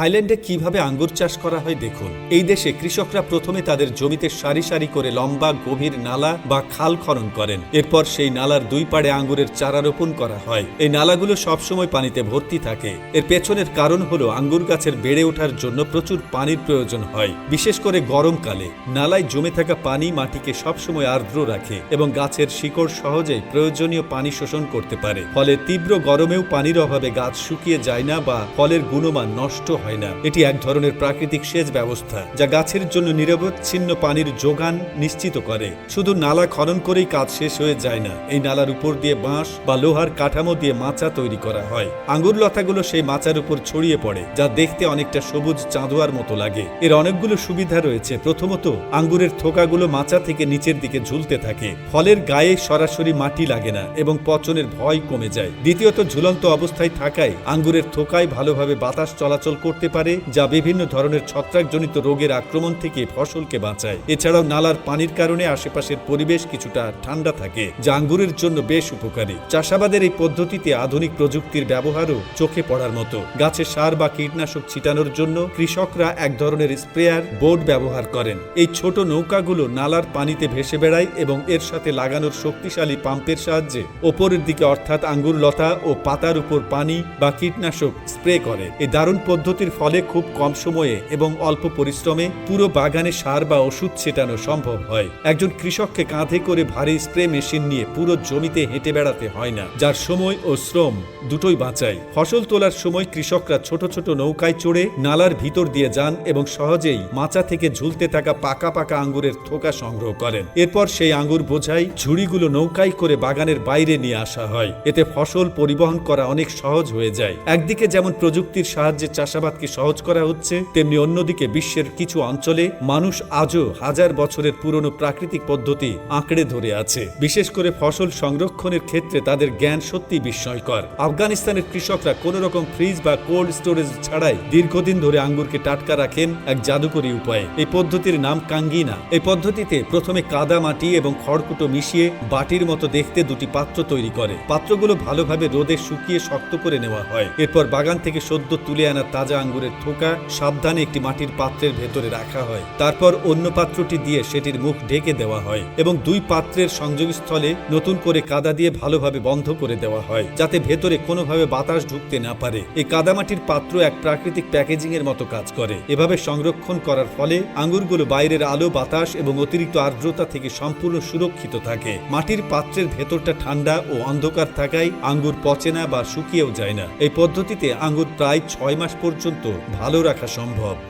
থাইল্যান্ডে কীভাবে আঙ্গুর চাষ করা হয় দেখুন। এই দেশে কৃষকরা প্রথমে তাদের জমিতে সারি সারি করে লম্বা, গভীর নালা বা খাল খনন করেন। এরপর সেই নালার দুই পাড়ে আঙ্গুরের চারা রোপণ করা হয়। এই নালাগুলো সবসময় পানিতে ভর্তি থাকে। এর পেছনের কারণ হলো আঙ্গুর গাছের বেড়ে ওঠার জন্য প্রচুর পানির প্রয়োজন হয়। বিশেষ করে গরমকালে। নালায় জমে থাকা পানি মাটিকে সবসময় আর্দ্র রাখে এবং গাছের শিকড় সহজেই প্রয়োজনীয় পানি শোষণ করতে পারে। ফলে তীব্র গরমেও পানির অভাবে গাছ শুকিয়ে যায় না বা ফলের গুণমান নষ্ট হয় না। এটি এক ধরনের প্রাকৃতিক সেচ ব্যবস্থা যা গাছের জন্য নিরবচ্ছিন্ন পানির যোগান নিশ্চিত করে। শুধু নালা খনন করেই কাজ শেষ হয়ে যায় না, এই নালার উপর দিয়ে বাঁশ বা লোহার কাঠামো দিয়ে মাচা তৈরি করা হয়। আঙ্গুর লতাগুলো সেই মাচার উপর ছড়িয়ে পড়ে, যা দেখতে অনেকটা সবুজ চাঁদোয়ার মতো লাগে। এর অনেকগুলো সুবিধা রয়েছে। প্রথমত, আঙ্গুরের থোকাগুলো মাচা থেকে নিচের দিকে ঝুলতে থাকে। ফলের গায়ে সরাসরি মাটি লাগে না এবং পচনের ভয় কমে যায়। দ্বিতীয়ত, ঝুলন্ত অবস্থায় থাকায় আঙ্গুরের থোকায় ভালোভাবে বাতাস চলাচল করতে পারে, যা বিভিন্ন ধরনের ছত্রাকজনিত রোগের আক্রমণ থেকে ফসলকে বাঁচায়। এছাড়াও নালার পানির কারণে আশেপাশের পরিবেশ কিছুটা ঠান্ডা থাকে, যা আঙ্গুরের জন্য বেশ উপকারী। চাষাবাদের এই পদ্ধতিতে আধুনিক প্রযুক্তির ব্যবহারও চোখে পড়ার মতো। গাছে সার বা কীটনাশক ছিটানোর জন্য কৃষকরা এক ধরনের স্প্রেয়ার বোর্ড ব্যবহার করেন। এই ছোট নৌকাগুলো নালার পানিতে ভেসে বেড়ায় এবং এর সাথে লাগানোর শক্তিশালী পাম্পের সাহায্যে ওপরের দিকে অর্থাৎ আঙ্গুর লতা ও পাতার উপর পানি বা কীটনাশক স্প্রে করে। এই দারুণ পদ্ধতির ফলে খুব কম সময়ে এবং অল্প পরিশ্রমে পুরো বাগানে সার বা ওষুধ ছেটানো সম্ভব হয়। একজন কৃষককে কাঁধে করে ভারী স্প্রে মেশিন নিয়ে পুরো জমিতে হেঁটে বেড়াতে হয় না, যার সময় ও শ্রম দুটোই বাঁচায়। ফসল তোলার সময় কৃষকরা ছোট ছোট নৌকায় চড়ে নালার ভিতর দিয়ে যান এবং সহজেই মাচা থেকে ঝুলতে থাকা পাকা পাকা আঙ্গুরের থোকা সংগ্রহ করেন। এরপর সেই আঙ্গুর বোঝাই ঝুড়িগুলো নৌকায় করে বাগানের বাইরে নিয়ে আসা হয়। এতে ফসল পরিবহন করা অনেক সহজ হয়ে যায়। একদিকে যেমন প্রযুক্তির সাহায্যে চাষাবাদকে সহজ করা হচ্ছে, তেমনি অন্যদিকে বিশ্বের কিছু অঞ্চলে মানুষ আজও হাজার বছরের পুরনো প্রাকৃতিক পদ্ধতি আঁকড়ে ধরে আছে। বিশেষ করে ফসল সংরক্ষণের ক্ষেত্রে তাদের জ্ঞান সত্যি বিস্ময়কর। আফগানিস্তানের কৃষকরা কোন রকম ফ্রিজ বা কোল্ড স্টোরেজ ছাড়াই দীর্ঘদিন ধরে আঙ্গুরকে টাটকা রাখেন এক জাদুকরী উপায়ে। এই পদ্ধতির নাম কাঙ্গিনা। এই পদ্ধতিতে প্রথমে কাদা মাটি এবং খড়কুটো মিশিয়ে বাটির মতো দেখতে দুটি পাত্র তৈরি করে। পাত্রগুলো ভালোভাবে রোদে শুকিয়ে শক্ত করে নেওয়া হয়। এরপর বাগান থেকে সদ্য তুলে আনা তাজা আঙ্গুরের থোকা সাবধানে একটি মাটির পাত্রের ভেতরে রাখা হয়। তারপর অন্য পাত্রটি দিয়ে সেটির মুখ ঢেকে দেওয়া হয় এবং দুই পাত্রের সংযোগস্থলে নতুন করে কাদা দিয়ে ভালোভাবে বন্ধ করে দেওয়া হয়, যাতে ভেতরে কোনোভাবে বাতাস ঢুকতে না পারে। এই কাদামাটির পাত্র এক প্রাকৃতিক প্যাকেজিং এর মতো কাজ করে। এভাবে সংরক্ষণ করার ফলে আঙ্গুরগুলো বাইরের আলো, বাতাস এবং অতিরিক্ত আর্দ্রতা থেকে সম্পূর্ণ সুরক্ষিত থাকে। মাটির পাত্রের ভেতরটা ঠান্ডা ও অন্ধকার থাকায় আঙ্গুর পচে না বা শুকিয়েও যায় না। এই পদ্ধতিতে আঙ্গুর প্রায় ছয় মাস পর্যন্ত ভালো রাখা সম্ভব।